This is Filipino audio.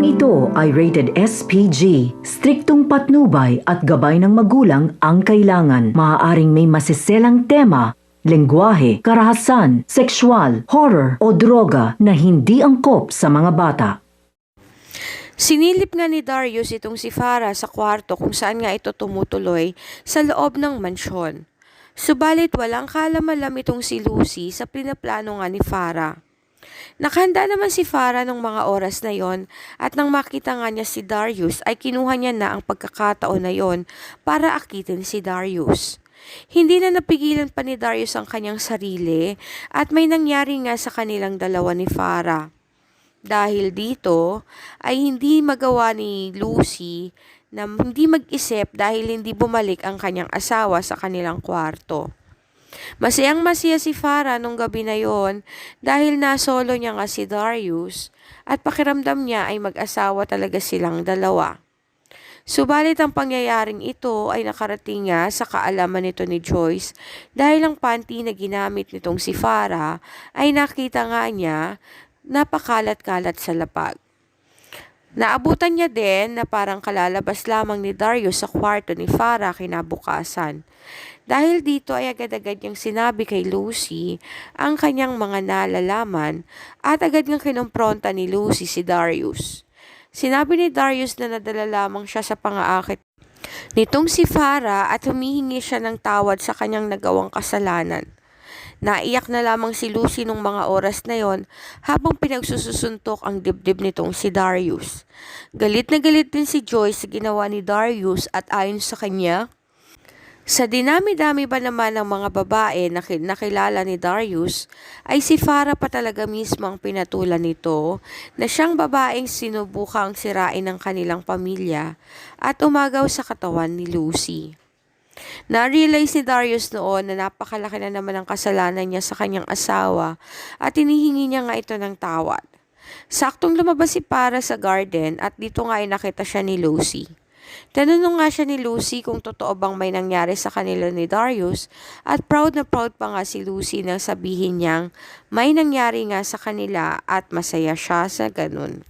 Ito ay rated SPG. Striktong patnubay at gabay ng magulang ang kailangan. Maaaring may masiselang tema, lengguwahe, karahasan, sexual, horror o droga na hindi angkop sa mga bata. Sinilip nga ni Darius itong si Farah sa kwarto kung saan nga ito tumutuloy sa loob ng mansyon. Subalit walang kalamalam itong si Lucy sa pinaplano nga ni Farah. Nakahanda naman si Farah nung mga oras na yon at nang makita nga niya si Darius ay kinuha niya na ang pagkakataon na yon para akitin si Darius. Hindi na napigilan pa ni Darius ang kanyang sarili at may nangyari nga sa kanilang dalawa ni Farah. Dahil dito ay hindi magawa ni Lucy na hindi mag-isip dahil hindi bumalik ang kanyang asawa sa kanilang kwarto. Masayang masaya si Farah nung gabi na yon dahil nasolo niya nga si Darius at pakiramdam niya ay mag-asawa talaga silang dalawa. Subalit ang pangyayaring ito ay nakarating nga sa kaalaman nito ni Joyce dahil ang panty na ginamit nitong si Farah ay nakita nga niya napakalat-kalat sa lapag. Naabutan niya din na parang kalalabas lamang ni Darius sa kwarto ni Farah kinabukasan. Dahil dito ay agad-agad niyang sinabi kay Lucy ang kanyang mga nalalaman at agad niyang kinompronta ni Lucy si Darius. Sinabi ni Darius na nadala lamang siya sa pangaakit nitong si Farah at humihingi siya ng tawad sa kanyang nagawang kasalanan. Naiyak na lamang si Lucy nung mga oras na yon habang pinagsususuntok ang dibdib nitong si Darius. Galit na galit din si Joyce sa ginawa ni Darius at ayon sa kanya, sa dinami-dami ba naman ng mga babae na ki- nakilala ni Darius, ay si Farah pa talaga mismo ang pinatulan nito na siyang babaeng sinubukang sirain ng kanilang pamilya at umagaw sa katawan ni Lucy. Na-realize ni Darius noon na napakalaki na naman ang kasalanan niya sa kanyang asawa at inihingi niya nga ito ng tawad. Saktong lumabas si Para sa garden at dito nga ay nakita siya ni Lucy. Tanunong nga siya ni Lucy kung totoo bang may nangyari sa kanila ni Darius at proud na proud pa nga si Lucy nang sabihin niyang may nangyari nga sa kanila at masaya siya sa ganun.